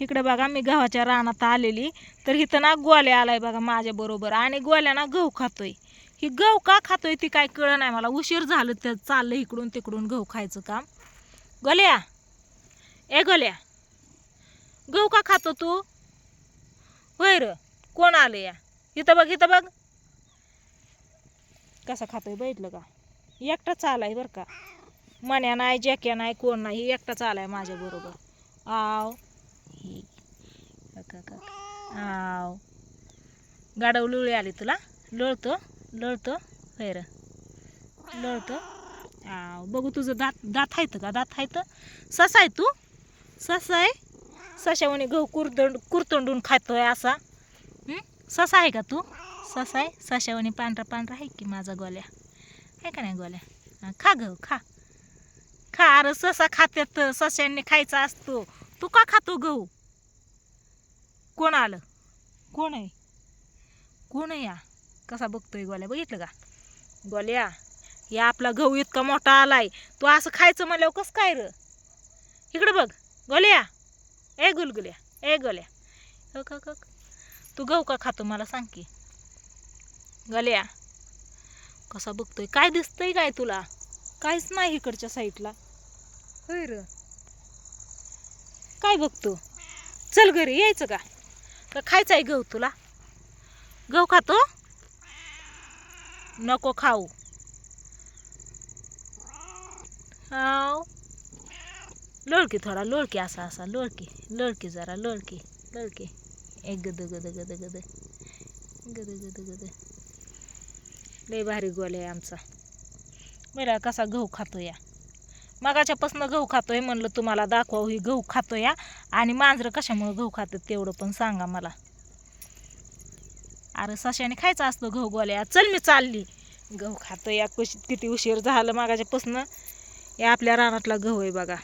इकडं बघा मी गव्हाच्या रानात आलेली. तर इथं ना गोल्या आलाय बघा माझ्या बरोबर. आणि गोल्या ना गहू खातोय. ही गहू का खातोय ती काय कळ नाही मला. उशीर झालं तर चाललं इकडून तिकडून गहू खायचं काम. गोल्या. ए गोल्या. गहू का खातो तू? होय र कोण आलं या? इथं बघ इथं बघ. कसा खातोय बघितलं का? एकटाच आलाय बरं का. मण्या नाही जॅक्या नाही कोण नाही एकटाच आलाय माझ्या बरोबर. आव. आव गाडव लुळी आली तुला? लोळतो? लोळतो? होय र. लोळतो? आव बघू तुझं दात दात आहेत का? दात आहेत ससा आहे तू? ससा आहे? सशावणी गहू कुरतंड कुरतंडून खातोय असा. ससा आहे का तू? ससा आहे? सशावणी पांढरा पांढरा आहे की माझा गोल्या? आहे का नाही गोल्या? खा गहू खा. खा. अरे ससा खात्यात सशांनी खायचा असतो. तू का खातो गहू? कोण आलं? कोण आहे? कोण आहे या? कसा बघतोय गोल्या? बघितलं का? गोल्या या आपला गहू इतका मोठा आलाय. तू असं खायचं म्हणल्यावर कसं काय र? इकडं बघ. गोल्या. ए गुलगुल्या. ए गोल्या. हो का का तू गहू का खातो मला सांग की? गल्या कसा बघतोय? काय दिसतंय काय तुला? काहीच नाही इकडच्या साईडला होय र. काय बघतो चल घरी यायचं का? का खायचं आहे गहू तुला. गहू खातो? नको खाऊ. हाव. लोळकी थोडा लोळकी असा असा लोळकी. लोळकी जरा लोळकी लोळकी. एक गद गद गद गद गद. गद गद लय भारी गोल आहे आमचा. मला कसा गहू खातो या? मगाच्यापासून गहू खातोय म्हणलं तुम्हाला दाखवा ही गहू खातो या आणि मांजरं कशामुळे गहू खातात तेवढं पण सांगा मला. अरे सशाने खायचं असतं गहू गोल्या चल मी चालली. गहू खातो या कशी किती उशीर झालं मागाच्यापासून. या आपल्या रानातला गहू आहे बघा.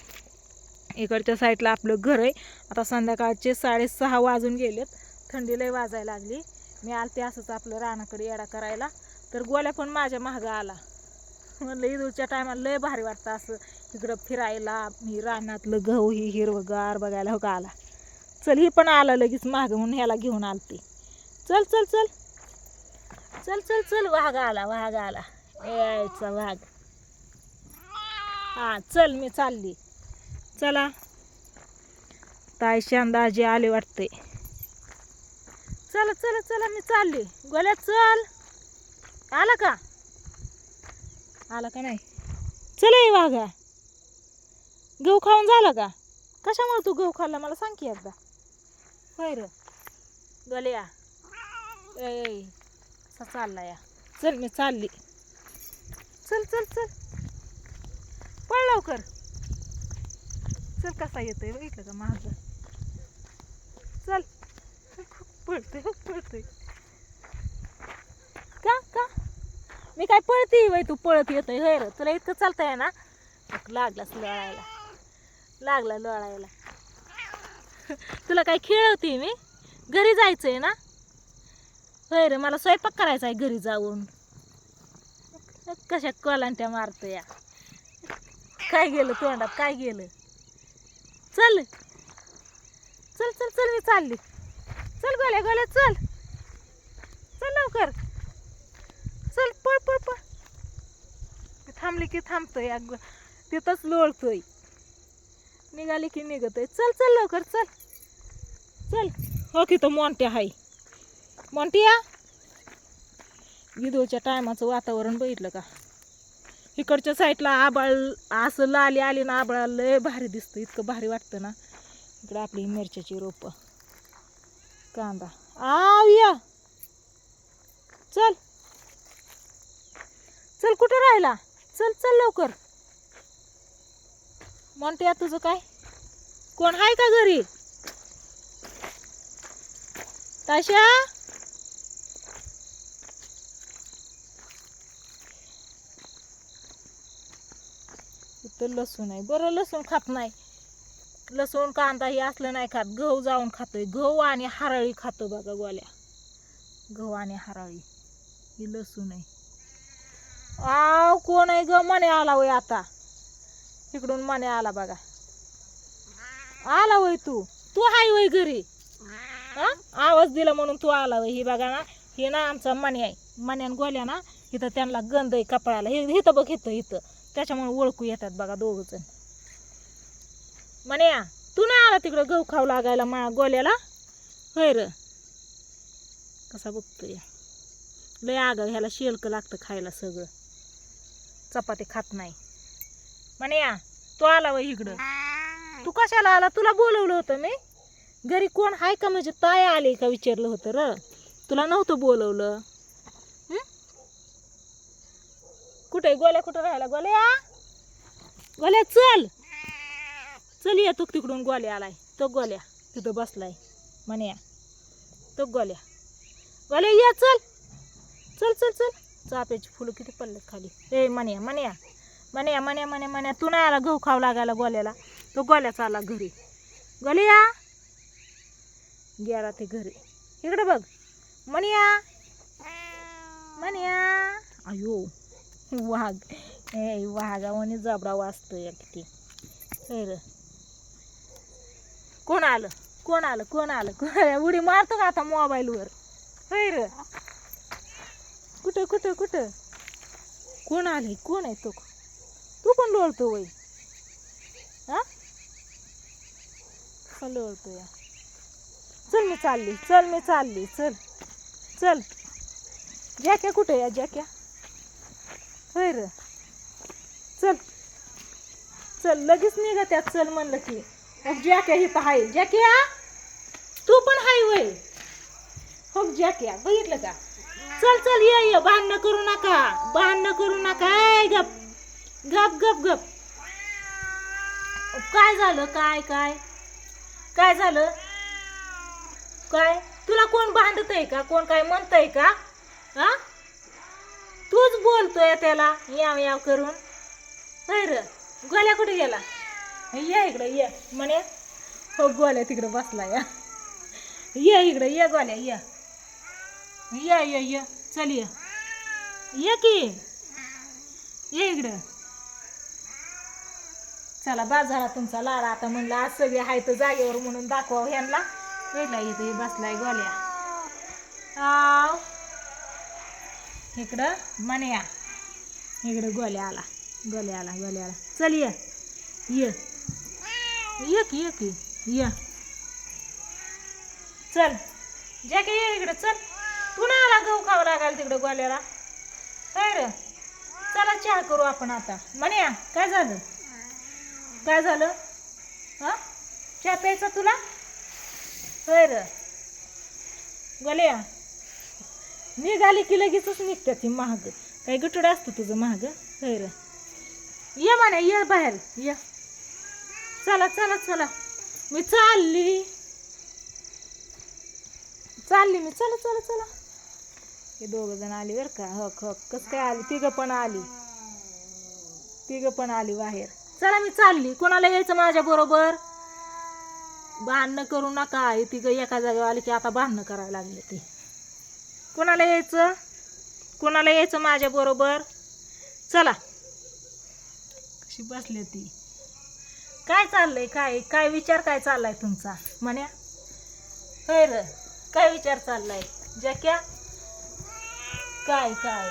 इकडच्या साईडला आपलं घर आहे. आता संध्याकाळचे साडेसहा वाजून गेलेत. थंडी लय वाजायला लागली. मी आलते असंच आपलं रानाकडे येडा करायला. तर गोल्या पण माझ्या मागं आला. म्हणलं ईदूच्या टायमाला लय भारी वाटतं असं. तिकडं फिरायला मी रानातलं गहू ही हिरवगार बघायला हो का आला. चल ही पण आला लगेच मागं म्हणून ह्याला घेऊन आलते. चल चल चल. चल चल चल वाघ आला वाघ आला. यायचा वाघ. हा चल मी चालली. चला. ताई शांदाजी आले वाटते चला चला चला मी चालली. गोल्या चल. आला का? आला का नाही? चला वाघा. गहू खाऊन झाला का? कशामुळे तू गहू खाल्ला? मला सांग की एकदा. होय गल्या ए असा चालला या. चल मी चालली. चल चल चल. पळ लवकर. चल कसा येतोय बघितलं का माझं? चल. पळतोय हो, पळतोय. का का? मी काय पळते वय तू? पळत येतोय. होय र. तुला इतकं चालतंय ना? लागलास लोळायला. लागला लोळायला तुला काय खेळवते मी? घरी जायचंय ना? होय रे मला स्वयंपाक करायचा आहे घरी जाऊन. कशा कोलांट्या मारतो या काय गेलं तोंडात? काय गेलं? चल. चल चल चल मी चालली. चल गोल्या गोल्या चल. चल लवकर. चल पळ पळ पळ. थांबली की थांबतोय अग. तिथंच लोळतोय. निघाली की निघत आहे चल चल लवकर चल. चल. हो की तो मोंट्या हाय मोंटिया ईदोच्या टायमाचं वातावरण बघितलं का? इकडच्या साईडला आबाळ असं लाली आली ना आबाळाला लय भारी दिसतं. इतकं भारी वाटतं ना. इकडं आपली मिरच्याची रोपं. कांदा. आव या. चल. चल कुठं राहिला? चल चल लवकर. म्हणते तुझं काय? कोण आहे का घरी? ताशा? इथं लसूण आहे. बरं लसूण खात नाही. लसूण कांदा हे असलं नाही खात. गहू जाऊन खातोय. गहू आणि हरळी खातो बघा गोल्या. गहू आणि हरळी. ही लसूण आहे. आव कोण आहे ग? मने आला वय आता. तिकडून माने आला बघा. आला वय तू. तू हाय वय घरी. हा? आवाज दिला म्हणून तू आला वय. ही बघा ना हे ना आमचा मणी आहे. मण्यान गोल्या ना इथं त्यांना गंध आहे कपाळाला. हे इथं बघ इथं इथं. त्याच्यामुळे ओळखू येतात बघा दोघ जण मण्या तू नाही आला तिकडं गहू खाऊ लागायला मा गोल्याला? होय र. कसा बघतोय लय आगाव ह्याला शेलक लागतं खायला सगळं. चपाती खात नाही. मण्या तू आला वय इकडं. तू कशाला आला? तुला बोलवलं होतं मी. घरी कोण आहे का? म्हणजे ताय आले का? विचारलं होतं र. तुला नव्हतं बोलवलं. कुठे? गोल्या कुठं राहिला गोल्या? गोल्या चल. चल या तू तिकडून गोल्या आलाय. तो गोल्या तिथं बसलाय. म्हणे तो गोल्या. गोल्या या चल. चल चल चल. चाप्याची फुलं किती पडलेत खाली. ए म्हणे म्हणे. म्हणे म्हण्या म्हणे म्हण्या तू नाही आला गहू खाऊ लागायला गोल्याला. तो गोल्याचा आला घरी. गोल्या गेला ते घरी. इकडे बघ. मनिया या अयो वाघ. ए वाघावाने जबडा वाचतोय किती हे र. कोण आलं? कोण आलं? कोण आलं? कोण उडी मारतो का आता मोबाईलवर? होय र. कुठं कुठं कुठं? कोण आले? कोण आहे तो? तू पण लोळतो वय? हा? लोळतो या. चल मी चालली चल मी चालली चल चल. जॅक्या कुठे या जॅक्या? होय र. चल चल लगेच निघा त्यात चल म्हणलं की. मग जॅक्या ही हाय. जॅक्या तू पण हाय वय. हो जॅक्या बघितलं का? चल चल ये ये. भांडणं करू नका. भांडणं करू नका. गप गप गप. काय झालं? काय काय? काय झालं? काय? तुला कोण भांडत आहे का? कोण काय म्हणतंय का? हा? तूच बोलतोय त्याला. याव याव करून. र. गोल्या कुठे गेला? ये इकडं ये. म्हणे हो गोल्या तिकडं बसला या. ये इकडं ये गोल्या ये. ये ये ये. चल ये. ये की? ये इकडं. चला बाद झाला तुमचा लाडा आता म्हणलं आज सगळे आहे तर जागेवर म्हणून दाखवाव ह्यांना. वेगळा इथे बसलाय गोल्या. आव. इकडं मण्या. इकडं गोल्या आला गोल्या आला गोल्या आला चल ये. ये. ये की ये की. ये. चल. जे की ये इकडं चल. पुन्हा आला गहू खावं लागाल तिकडं गोल्याला? काय रे. चला चहा करू आपण आता. मण्या काय झालं? काय झालं? हां? चहा प्यायचा तुला? होय र. गोल्या निघाली की लगेचच निघते ती महाग. काही गटुड असतं तुझं महाग. होय र. ये म्हणा ये बाहेर. ये. चला चला चला. मी चालली. चालली मी. चला चला चला. हे दोघं जण आली बरं का? हक हक. कसं काय आली? तिघं पण आली. तिघं पण आली बाहेर. चला मी चालली. कोणाला यायचं माझ्या बरोबर? भांडणं करू नका. ती तिघं एका जागेवर आली की आता भांडणं करायला लागले ते. कोणाला यायचं? कोणाला यायचं माझ्या बरोबर? चला. कशी बसली ती? काय चाललंय? काय? काय विचार काय चाललाय तुमचा? म्हण्या. होय र. काय विचार चाललाय? जॅक्या? काय काय?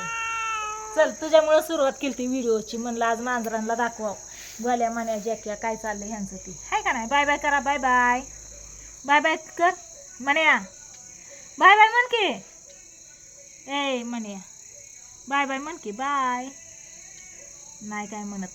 चल तुझ्यामुळं सुरुवात केली ती व्हिडिओची. म्हणलं आज मांजरांना दाखवावं. गोल्या म्हण्या जॅक्या काय चाललंय ह्यांचं ती. आहे का नाही? बाय बाय करा बाय बाय. बाय बाय कर म्हण्या. बाय बाय म्हण की. ए म्हण्या. बाय बाय म्हण की बाय. नाही काय म्हणत.